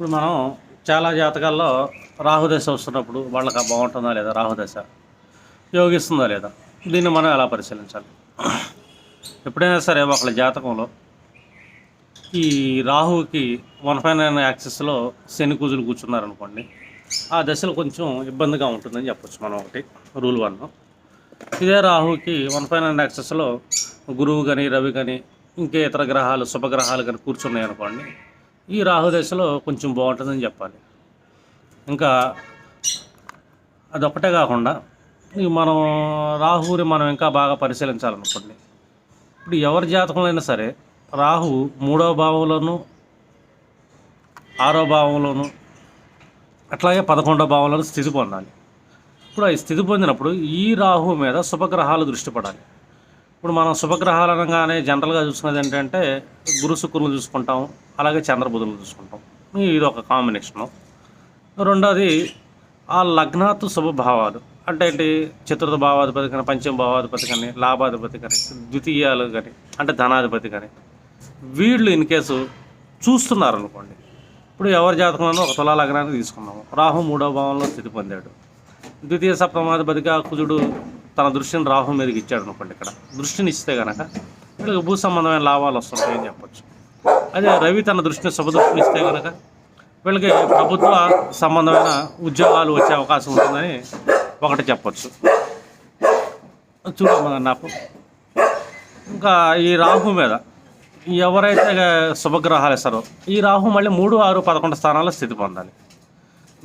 ఇప్పుడు మనం చాలా జాతకాల్లో రాహుదశ వస్తున్నప్పుడు వాళ్ళకి బాగుంటుందా లేదా? రాహుదశ యోగిస్తుందా లేదా? దీన్ని మనం ఎలా పరిశీలించాలి? ఎప్పుడైనా సరే ఒకళ్ళ జాతకంలో ఈ రాహుకి వన్ ఫైవ్ నైన్ యాక్సెస్లో శని కుజులు కూర్చున్నారనుకోండి ఆ దశలో కొంచెం ఇబ్బందిగా ఉంటుందని చెప్పొచ్చు మనం ఒకటి రూల్ వన్. ఇదే రాహుకి వన్ ఫైవ్ నైన్ యాక్సెస్లో గురువు కానీ రవి కానీ ఇంకే ఇతర గ్రహాలు శుభగ్రహాలు కానీ కూర్చున్నాయి అనుకోండి ఈ రాహు దశలో కొంచెం బాగుంటుందని చెప్పాలి. ఇంకా అదొక్కటే కాకుండా ఈ మనం రాహుని మనం ఇంకా బాగా పరిశీలించాలనుకోండి. ఇప్పుడు ఎవరి జాతకంలో అయినా సరే రాహు మూడవ భావంలోను ఆరో భావంలోను అట్లాగే పదకొండవ భావంలోను స్థితి పొందాలి. ఇప్పుడు ఈ స్థితి పొందినప్పుడు ఈ రాహు మీద శుభగ్రహాలు దృష్టి పడాలి. ఇప్పుడు మనం శుభగ్రహాలు అనగానే జనరల్గా చూసుకునేది ఏంటంటే గురు శుక్రులు చూసుకుంటాం అలాగే చంద్రబుధులు చూసుకుంటాం. ఇది ఒక కాంబినేషను రెండోది ఆ లగ్నాతు శుభభావాలు అంటే ఏంటి? చతుర్థ భావాధిపతి కానీ పంచమ భావాధిపతి కానీ లాభాధిపతి కానీ ద్వితీయాలు కానీ అంటే ధనాధిపతి కానీ వీళ్ళు ఇన్ కేసు చూస్తున్నారు అనుకోండి ఇప్పుడు ఎవరి జాతకంలోనూ ఒక తులా లగ్నాన్ని తీసుకున్నాము. రాహు మూడో భావంలో స్థితి పొందాడు. ద్వితీయ సప్తమాధిపతిగా కుజుడు తన దృష్టిని రాహు మీదకి ఇచ్చాడు అనుకోండి ఇక్కడ. దృష్టిని ఇస్తే కనుక వీళ్ళకి భూ సంబంధమైన లాభాలు వస్తుంటాయని చెప్పొచ్చు. అదే రవి తన దృష్టిని శుభదృష్టిని ఇస్తే కనుక వీళ్ళకి ప్రభుత్వ సంబంధమైన ఉద్యోగాలు వచ్చే అవకాశం ఉంటుందని ఒకటి చెప్పచ్చు. చూడమ్మా నాకు. ఇంకా ఈ రాహు మీద ఎవరైతే శుభగ్రహాలు ఇస్తారో ఈ రాహు మళ్ళీ మూడు ఆరు పదకొండు స్థానాల్లో స్థితి పొందాలి.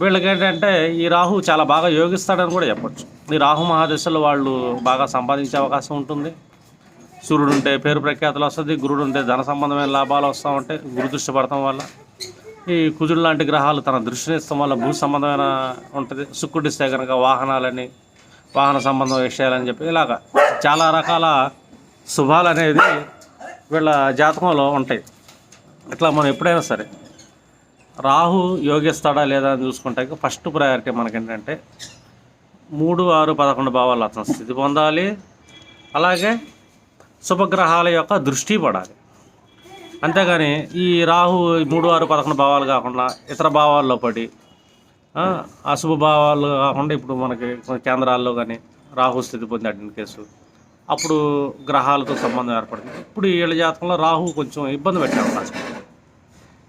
వీళ్ళకి ఏంటంటే ఈ రాహు చాలా బాగా యోగిస్తాడని కూడా చెప్పొచ్చు. ఈ రాహు మహాదశలో వాళ్ళు బాగా సంపాదించే అవకాశం ఉంటుంది. సూర్యుడు ఉంటే పేరు ప్రఖ్యాతులు వస్తుంది గురుడు ఉంటే ధన సంబంధమైన లాభాలు వస్తూ ఉంటాయి గురు దృష్టి పడటం వల్ల. ఈ కుజుడు లాంటి గ్రహాలు తన దృష్టిని ఇస్తాం వల్ల భూ సంబంధమైన ఉంటుంది. శుక్రుడు కనుక వాహనాలని వాహన సంబంధం విషయాలని చెప్పి ఇలాగ చాలా రకాల శుభాలు అనేది వీళ్ళ జాతకంలో ఉంటాయి. ఇట్లా మనం ఎప్పుడైనా సరే రాహు యోగిస్తాడా లేదా అని చూసుకుంటే ఫస్ట్ ప్రయారిటీ మనకేంటంటే మూడు ఆరు పదకొండు భావాలు అతను స్థితి పొందాలి. అలాగే శుభగ్రహాల యొక్క దృష్టి పడాలి. అంతేగాని ఈ రాహు ఈ మూడు ఆరు పదకొండు భావాలు కాకుండా ఇతర భావాల్లో పడి అశుభ భావాలు కాకుండా ఇప్పుడు మనకి కొన్ని కేంద్రాల్లో కానీ రాహు స్థితి పొందాడు కేసు అప్పుడు గ్రహాలతో సంబంధం ఏర్పడింది. ఇప్పుడు వీళ్ళ జాతకంలో రాహు కొంచెం ఇబ్బంది పెట్టే అవకాశం ఉంది.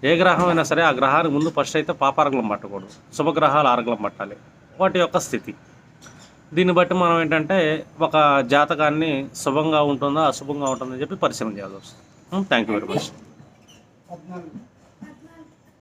ఏ గ్రహం అయినా సరే ఆ గ్రహానికి ముందు ఫస్ట్ అయితే పాపారగలం పట్టకూడదు. శుభగ్రహాలు ఆరగలం పట్టాలి. వాటి యొక్క స్థితి. దీన్ని బట్టి మనం ఏంటంటే ఒక జాతకాన్ని శుభంగా ఉంటుందా అశుభంగా ఉంటుందని చెప్పి పరిశీలన చేయాల్సి వస్తుంది. Thank you very much.